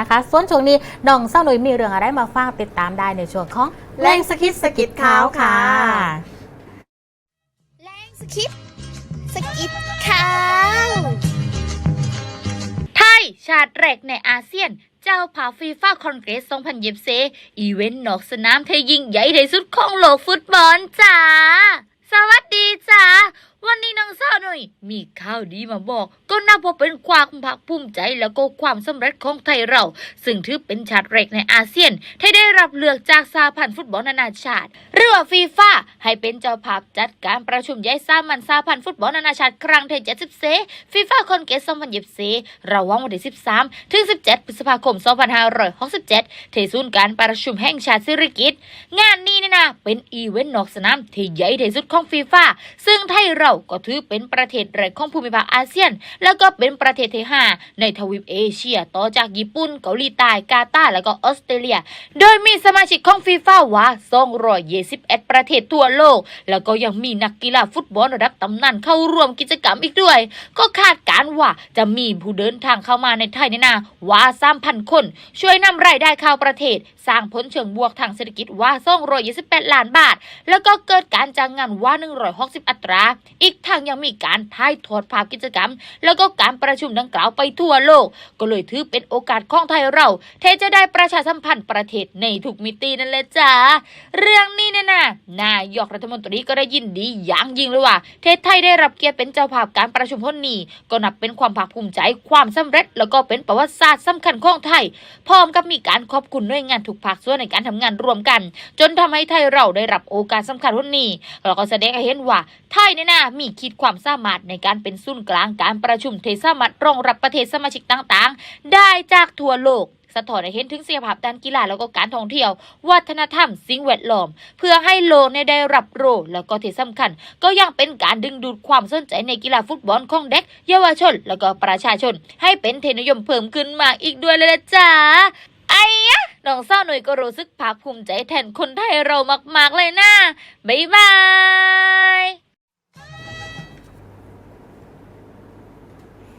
นะคะส่วนช่วงนี้น้องเศร้าหนุ่ยมีเรื่องอะไรมาฝากติดตามได้ในช่วงของแรงสะกิดสะกิดขาวค่ะแรงสกิปสกิปข่าวไทยชาติแรกในอาเซียน เจ้าผาฟีฟ่าคอนเกรส2024อีเวนต์นอกสนามเทยิ่งใหญ่ที่สุดของโลกฟุตบอลจ้า สวัสดีจ้า วันนี้น้องสาวหน่อยมีข่าวดีมาบอก ก็นับว่าเป็นความภาคภูมิใจแล้วก็ความสำเร็จของไทยเรา ซึ่งถือเป็นชาติแรกในอาเซียน ที่ได้รับเลือกจากสหพันธ์ฟุตบอลนานาชาติ หรือว่าฟีฟ่าให้เป็นเจ้าภาพจัดการประชุมใหญ่สามัญสหพันธ์ฟุตบอลนานาชาติครั้งที่74ฟีฟ่าคอนเกส2024ระหว่างวันที่ 13 ถึง 17 พฤษภาคม 2567ที่ศูนย์การประชุมแห่งชาติสิริกิตงานนี้เนี่ยนะเป็นอีเวนต์นอกสนามที่ใหญ่ที่สุดของฟีฟ่าซึ่งไทยเราก็ถือเป็นประเทศแรกของภูมิภาคอาเซียนแล้วก็เป็นประเทศที่ 5 ในทวีปเอเชีย ต่อจากญี่ปุ่นเกาหลีใต้กาตาร์และก็ออสเตรเลีย โดยมีสมาชิกของฟีฟ่าว่า221ประเทศทั่วโลก แล้วก็ยังมีนักกีฬาฟุตบอลระดับตำนานเข้าร่วมกิจกรรมอีกด้วย ก็คาดการณ์ว่าจะมีผู้เดินทางเข้ามาในไทยในนาว่า3,000 คน ช่วยนำรายได้เข้าประเทศ สร้างผลเชิงบวกทางเศรษฐกิจว่า228 ล้านบาท แล้วก็เกิดการจ้างงานว่า 160 อัตรา อีกทางยังมีการถ่ายทอดภาพกิจกรรม แล้วก็การประชุมดังกล่าวไปทั่วโลก ก็เลยถือเป็นโอกาสของไทยเราเทจะได้ประชาสัมพันธ์ประเทศในทุกมิตินั่นแหละจ้าเรื่องนี้เนี่ยนะนายกรัฐมนตรีก็ได้ยินดีอย่างยิ่งเลยว่าเทศไทยได้รับเกียรติเป็นเจ้าภาพการประชุมพ้นนี้ ก็นับเป็นความภาคภูมิใจความสำเร็จ แล้วก็เป็นประวัติศาสตร์สำคัญของไทย พร้อมกับมีการขอบคุณหน่วยงานทุกภาคส่วนในการทำงานร่วมกัน จนทำให้ไทยเราได้รับโอกาสสำคัญพ้นนี้แล้วก็แสดงให้เห็นว่าไทยเนี่ยนะมีขีดความสามารถในการเป็นศูนย์กลางการประชุมเทสามารถรองรับประเทศสมาชิกต่างๆ ได้จากทั่วโลกสะท้อนให้เห็นถึงศักยภาพด้านกีฬาแล้วก็การท่องเที่ยว วัฒนธรรม สิ่งแวดล้อม เพื่อให้โลกเนี่ยได้รับรู้แล้วก็ที่สำคัญ ก็ยังเป็นการดึงดูดความสนใจในกีฬาฟุตบอลของเด็ก เยาวชน แล้วก็ประชาชน ให้เป็นเทนิยมเพิ่มขึ้นมาอีกด้วยเลยละจ้าไอ้ยะน้องเศร้าหน่อยก็รู้สึกภาคภูมิใจแทนคนไทยเรามาก ๆ เลยนะบ๊ายบาย